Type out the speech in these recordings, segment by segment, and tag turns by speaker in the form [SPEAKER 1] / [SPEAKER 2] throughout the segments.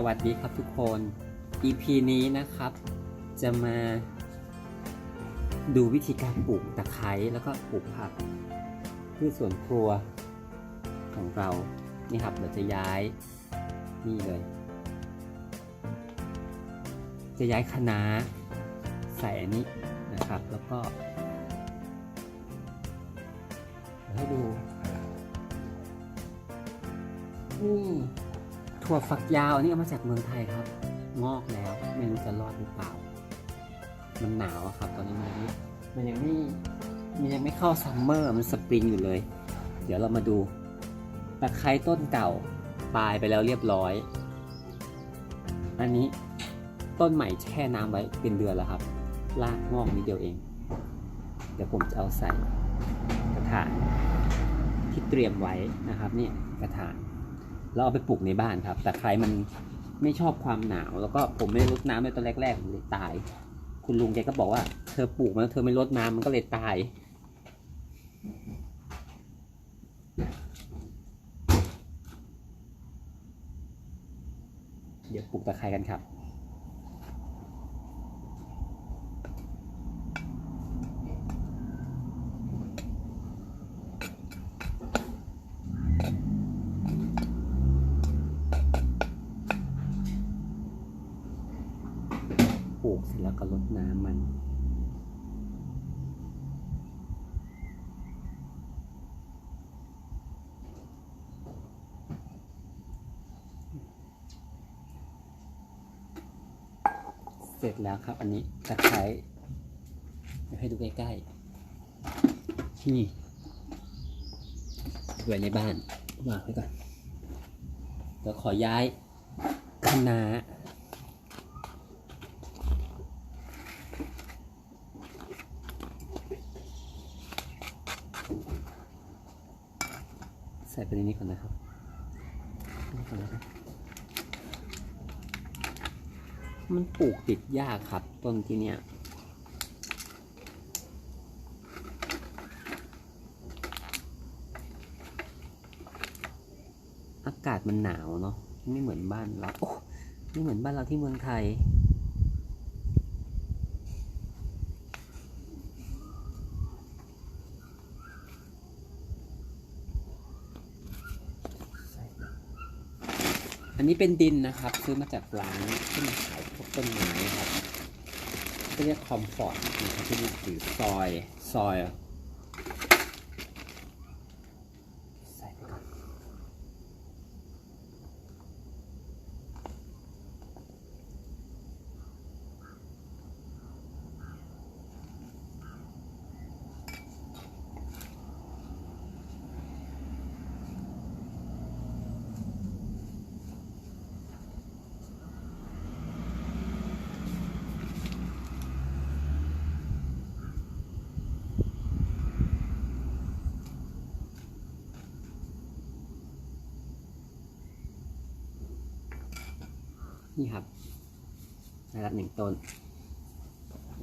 [SPEAKER 1] สวัสดีครับทุกคน EP นี้นะครับ จะมาดูวิธีการปลูกตะไคร้แล้วก็ปลูกผักพืชสวนครัวของเรานี่ครับเราจะย้ายนี่เลย จะย้ายคณะใส่อันนี้นะครับ แล้วก็ให้ดูนี่ ถั่วฝักยาวอันนี้เอามาจากเมืองไทยครับ งอกแล้วไม่รู้จะรอดหรือเปล่า มันหนาวอะครับ ตอนนี้มันยังไม่มันยังไม่มันยังไม่เข้าซัมเมอร์มันสปริงอยู่เลย เดี๋ยวเรามาดูตะไคร้ต้นเก่าตายไปแล้วเรียบร้อย อันนี้ต้นใหม่แช่น้ำไว้เป็นเดือนแล้วครับรากงอกนิดเดียวเอง เดี๋ยวผมจะเอาใส่กระถางที่เตรียมไว้นะครับเนี่ยกระถาง เราเอาไปปลูกในบ้านครับ แต่ใครมันไม่ชอบความหนาว แล้วก็ผมไม่ได้รดน้ำในตอนแรกๆมันเลยตาย คุณลุงแกก็บอกว่า เธอปลูกมาแล้วเธอไม่รดน้ำมันก็เลยตาย เดี๋ยวปลูกตะไคร้กันครับ ร็จแล้วก็รดน้ำมัน เสร็จแล้วครับอันนี้ตะไคร้เดี๋ยวให้ดูใกล้ๆนี่ไว้ในบ้านวางไว้ก่อนเดี๋ยวขอย้ายคณะน้า ใส่ ไปในนี้ก่อนนะครับนี่ก่อนนะครับ มันปลูกติดยากครับต้นที่เนี้ยอากาศมันหนาวเนาะไม่เหมือนบ้านเราโอ้ไม่เหมือนบ้านเราที่เมืองไทย อันนี้เป็นดินนะครับ ซื้อมาจากร้านที่มาขายพวกต้นไม้ครับก็เรียกคอมฟอร์ตนะครับที่มีถือซอยซอย นี่ครับระดับหนึ่งต้น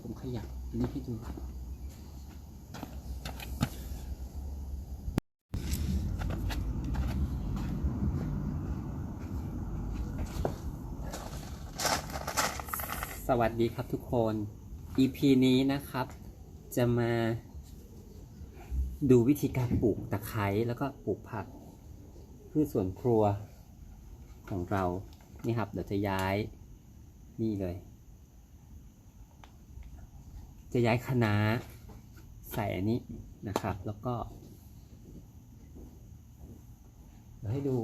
[SPEAKER 1] ผมขยับอันนี้ให้ดูสวัสดีครับทุกคน EP นี้นะครับ จะมาดูวิธีการปลูกตะไคร้แล้วก็ปลูกผักพืชสวนครัวของเรา นี่ครับเดี๋ยวจะย้ายนี่เลย จะย้ายคณะใส่อันนี้นะครับ แล้วก็เดี๋ยวให้ดู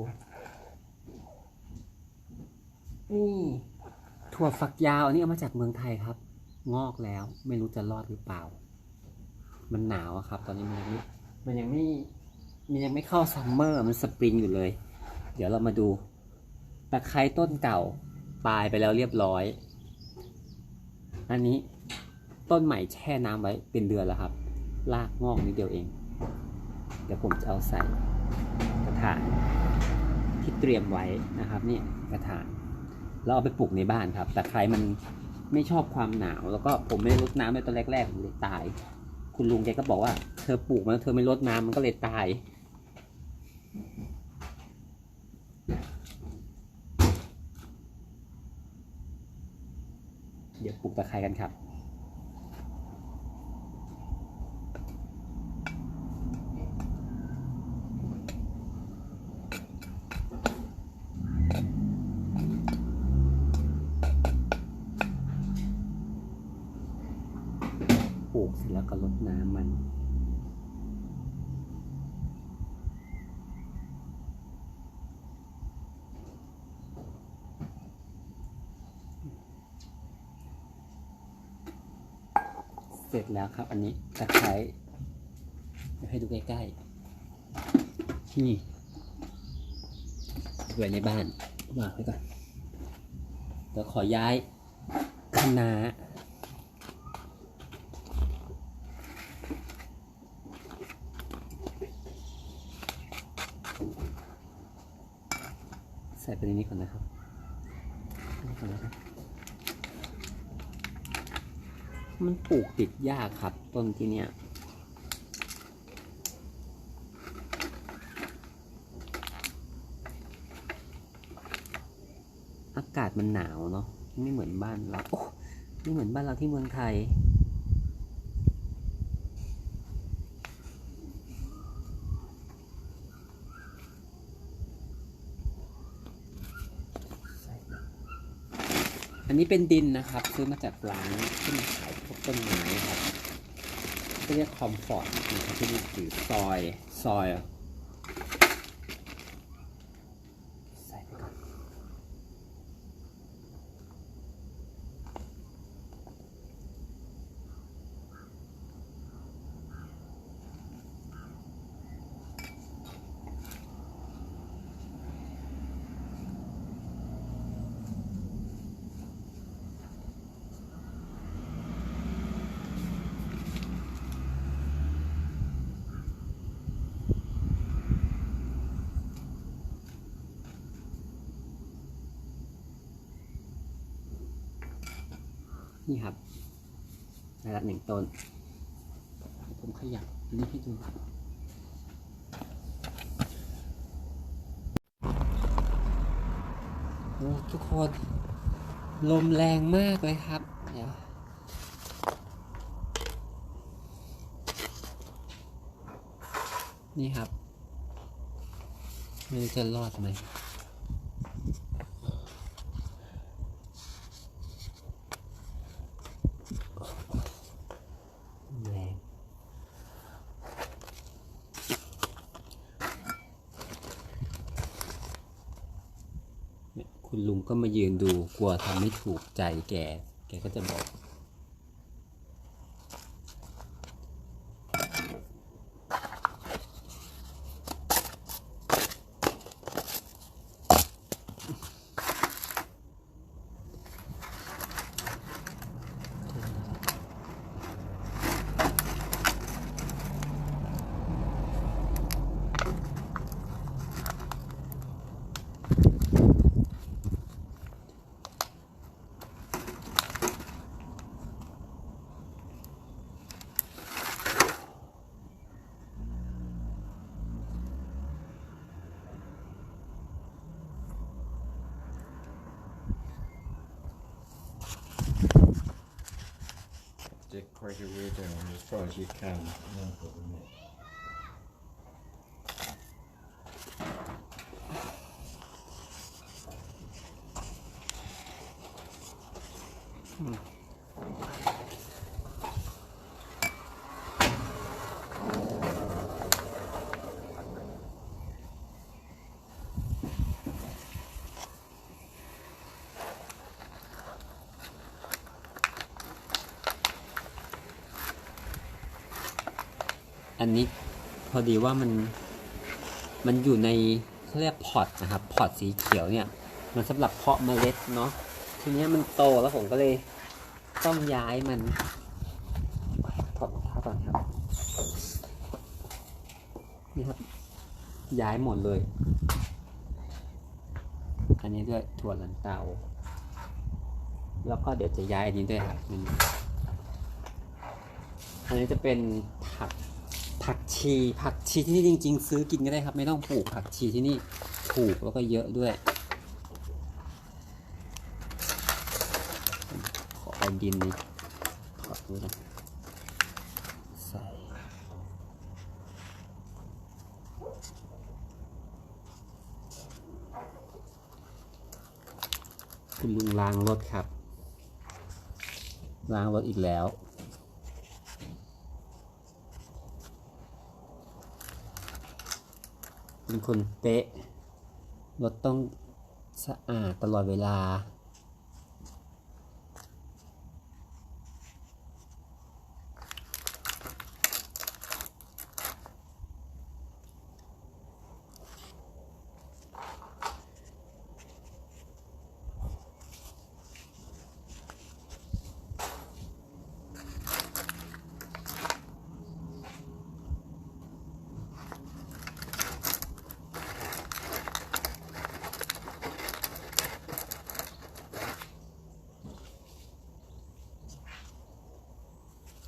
[SPEAKER 1] นี่ถั่วฝักยาวอันนี้เอามาจากเมืองไทยครับ งอกแล้วไม่รู้จะรอดหรือเปล่า มันหนาวครับ ตอนนี้มันยังไม่มันยังไม่มันยังไม่เข้าซัมเมอร์มันสปริงอยู่เลย เดี๋ยวเรามาดู ตะไคร้ต้นเก่าตายไปแล้วเรียบร้อย อันนี้ต้นใหม่แช่น้ำไว้เป็นเดือนแล้วครับ รากงอกนิดเดียวเอง เดี๋ยวผมจะเอาใส่กระถางที่เตรียมไว้นะครับเนี่ยกระถางเราเอาไปปลูกในบ้านครับ แต่ใครมันไม่ชอบความหนาว แล้วก็ผมไม่ได้รดน้ำในตอนแรกๆมันเลยตาย คุณลุงแกก็บอกว่าเธอปลูกมันแล้วเธอไม่รดน้ำมันก็เลยตาย ดี๋ยวปลูกตะไคร้กันครับ ปลูกเสร็จแล้วก็รดน้ำมัน เสร็จแล้วครับ อันนี้ตะไคร้เดี๋ยวให้ดูใกล้ๆนี่ไว้ในบ้านวางไว้ก่อนเดี๋ยวขอย้ายคณะใส่ไปในนี้ก่อนนะครับอันนี้ก่อนนะครับ มันปลูกติดยากครับต้นที่เนี้ยอากาศมันหนาวเนาะไม่เหมือนบ้านเราโอ้ไม่เหมือนบ้านเราที่เมืองไทย นนี้เป็นดินนะครับ ซื้อมาจากร้านที่มาขายพวกต้นไม้ครับก็เรียกคอมฟอร์ตนะครับที่นี่คือซอย ซอยใส่ไปก่อน นี่ครับระดับหนึ่งต้น ผมขยับนนี้ให้ดูโอ้ทุกคน ลมแรงมากเลยครับ เดี๋ยวนี่ครับ ไม่รู้จะรอดไหม แรงเนี่ย คุณลุงก็มายืนดูกลัวทำไม่ถูกใจแก แกก็จะบอก
[SPEAKER 2] You can't.
[SPEAKER 1] อันนี้พอดีว่ามันมันอยู่ในเขาเรียกพอตนะครับพอตสีเขียวเนี่ยมันสำหรับเพาะเมล็ดเนาะทีนี้มันโตแล้วผมก็เลยต้องย้ายมันถอดรองเท้าก่อนครับนี่ครับ ย้ายหมดเลย อันนี้ด้วยถั่วลันเตา แล้วก็เดี๋ยวจะย้ายอันนี้ด้วยครับอันนี้จะเป็นผัก ผักชี ผักชีที่นี่จริง ๆ ซื้อกินก็ได้ครับ ไม่ต้องปลูกผักชีที่นี่ถูกแล้วก็เยอะด้วยขอเอาดินนี่ถอดดูนะใส่คุณลุงล้างรถครับล้างรถอีกแล้ว เป็นคนเป๊ะรถต้องสะอาดตลอดเวลา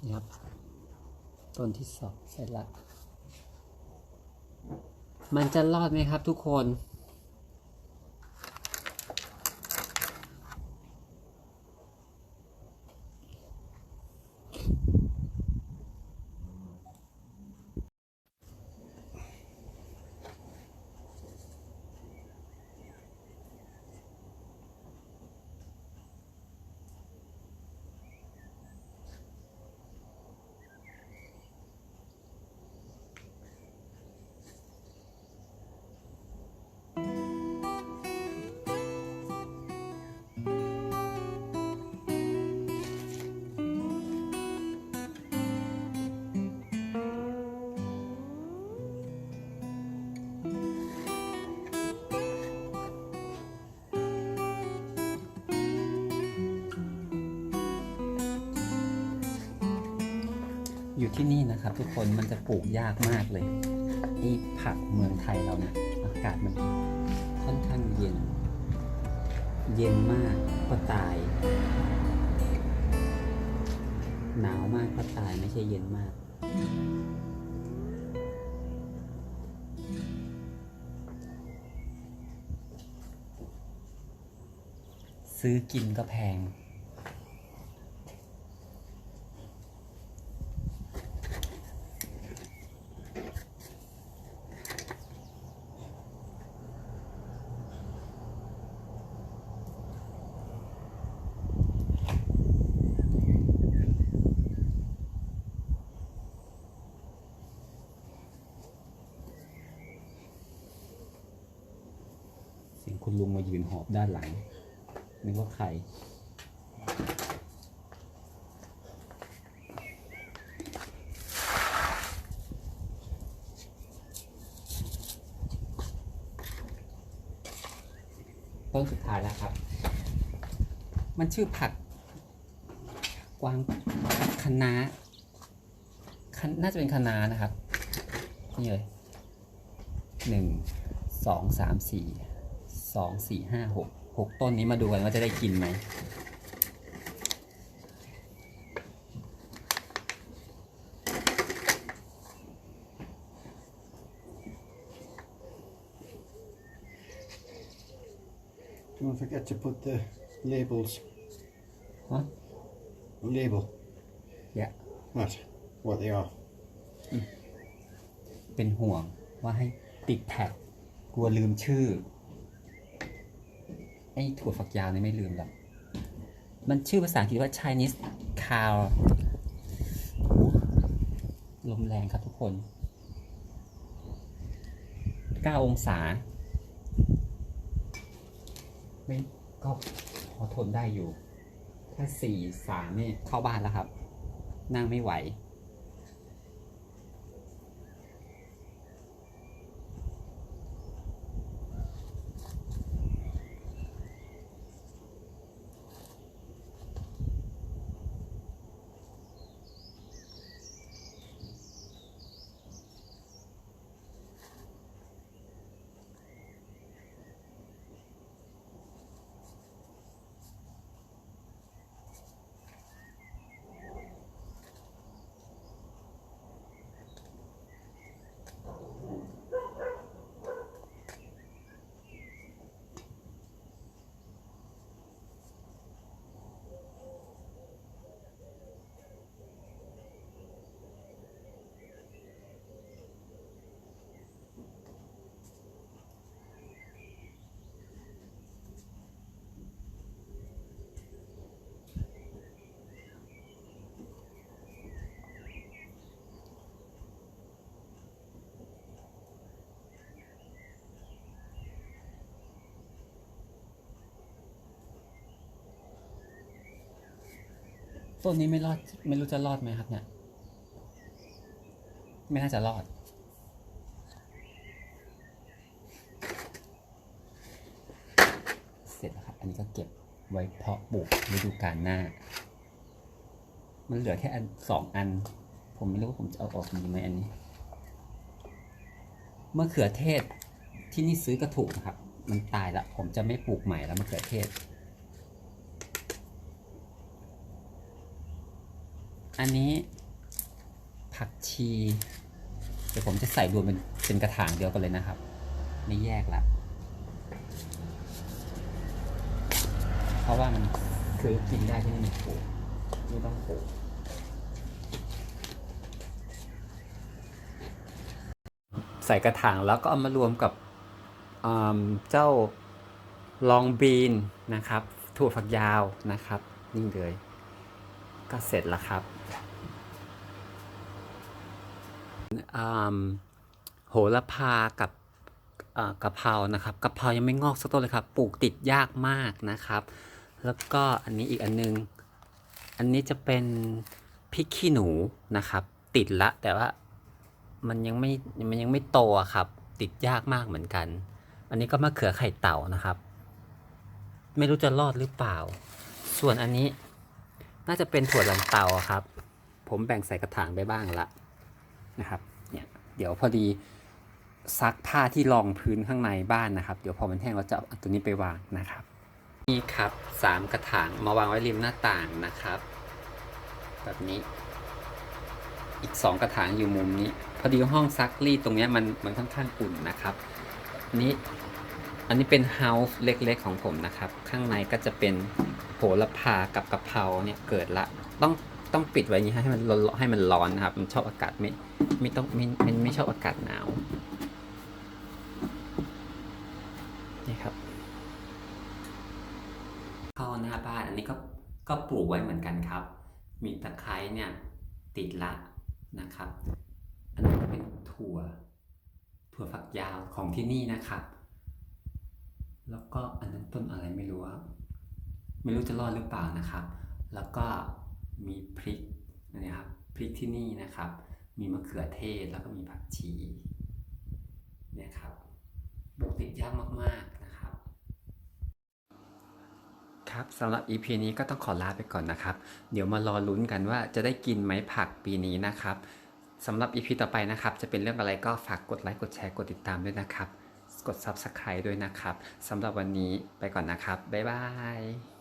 [SPEAKER 1] นี่ครับ ต้นที่สองเสร็จละมันจะรอดไหมครับทุกคน อยู่ที่นี่นะครับ ทุกคนมันจะปลูกยากมากเลยไอ้ผักเมืองไทยเราเนี่ยอากาศมันค่อนข้างเย็น เย็นมากก็ตาย หนาวมากก็ตายไม่ใช่เย็นมากซื้อกินก็แพง ลุงมายืนหอบด้านหลังนึกว่าใครต้นสุดท้ายแล้วครับ มันชื่อผัก กวางคะน้าน่าจะเป็นคะน้านะครับ นี่เลยหนึ่งสองสามสี่ สองสี่ห้าหกหกต้นนี้มาดูกันว่าจะได้กินไหม
[SPEAKER 2] Don't forget to put the labels.
[SPEAKER 1] What?
[SPEAKER 2] Label.
[SPEAKER 1] Yeah.
[SPEAKER 2] What? What they are.
[SPEAKER 1] เป็นห่วงว่าให้ติดแท็กกลัวลืมชื่อไอ้ถั่วฝักยาวนี่ไม่ลืมหรอกมันชื่อภาษาอังกฤษว่า Chinese cow ลมแรงครับทุกคน 9 องศา ไม่ก็พอทนได้อยู่ ถ้า 4 3เนี่ยเข้าบ้านแล้วครับ นั่งไม่ไหว ต้นนี้ไม่รอด ไม่รู้จะรอดไหมครับเนี่ย ไม่น่าจะรอด เสร็จแล้วครับ อันนี้ก็เก็บไว้เพาะปลูกฤดูกาลหน้า มันเหลือแค่อันสองอัน ผมไม่รู้ว่าผมจะเอาออกดีไหมอันนี้ มะเขือเทศที่นี่ซื้อก็ถูกนะครับ มันตายแล้วผมจะไม่ปลูกใหม่แล้วมะเขือเทศ อันนี้ผักชี เดี๋ยวผมจะใส่รวมเป็นเป็นกระถางเดียวกันเลยนะครับ ไม่แยกละเพราะว่ามันคือกินได้ที่นี่ปลูกไม่ต้องปลูกใส่กระถางแล้วก็เอามารวมกับเจ้าลองบีนนะครับถั่วฝักยาวนะครับ นี่เลย ก็เสร็จแล้วครับอืม โหระพากับกะเพรานะครับกะเพรายังไม่งอกสักต้นเลยครับ ปลูกติดยากมากนะครับ แล้วก็อันนี้อีกอันนึง อันนี้จะเป็นพริกขี้หนูนะครับ ติดละแต่ว่ามันยังไม่มันยังไม่โตครับ ติดยากมากเหมือนกัน อันนี้ก็มะเขือไข่เต่านะครับ ไม่รู้จะรอดหรือเปล่า ส่วนอันนี้น่าจะเป็นถั่วลันเตาครับ ผมแบ่งใส่กระถางไปบ้างละนะครับ เดี๋ยวพอดีซักผ้าที่รองพื้นข้างในบ้านนะครับ เดี๋ยวพอมันแห้งเราจะเอาตัวนี้ไปวางนะครับ นี่ครับสามกระถางมาวางไว้ริมหน้าต่างนะครับ แบบนี้ อีกสองกระถางอยู่มุมนี้ พอดีห้องซักรีดตรงนี้มันมันค่อนข้างอุ่นนะครับ นี้อันนี้เป็นเฮาส์เล็กๆของผมนะครับ ข้างในก็จะเป็นโหระพากับกะเพราเนี่ยเกิดละต้อง ต้องปิดไว้นี้ให้มันร้อนให้มันร้อนนะครับ มันชอบอากาศไม่ไม่ต้องไม่ไม่ไม่ชอบอากาศหนาวนี่ครับเข้าหน้าบ้านอันนี้ก็ก็ปลูกไว้เหมือนกันครับ มีตะไคร้เนี่ยติดละนะครับ อันนั้นเป็นถั่ว ถั่วฝักยาวของที่นี่นะครับ แล้วก็อันนั้นต้นอะไรไม่รู้ ไม่รู้จะรอดหรือเปล่านะครับ แล้วก็ มีพริกนะครับพริกที่นี่นะครับ มีมะเขือเทศแล้วก็มีผักชีเนี่ยครับปลูกติดยากมากๆนะครับ ครับสำหรับ EP นี้ก็ต้องขอลาไปก่อนนะครับ เดี๋ยวมารอลุ้นกันว่าจะได้กินไหมผักปีนี้นะครับสำหรับ EP ต่อไปนะครับ จะเป็นเรื่องอะไรก็ฝากกดไลค์กดแชร์กดติดตามด้วยนะครับ กด Subscribe ด้วยนะครับสำหรับวันนี้ไปก่อนนะครับ บ๊ายบาย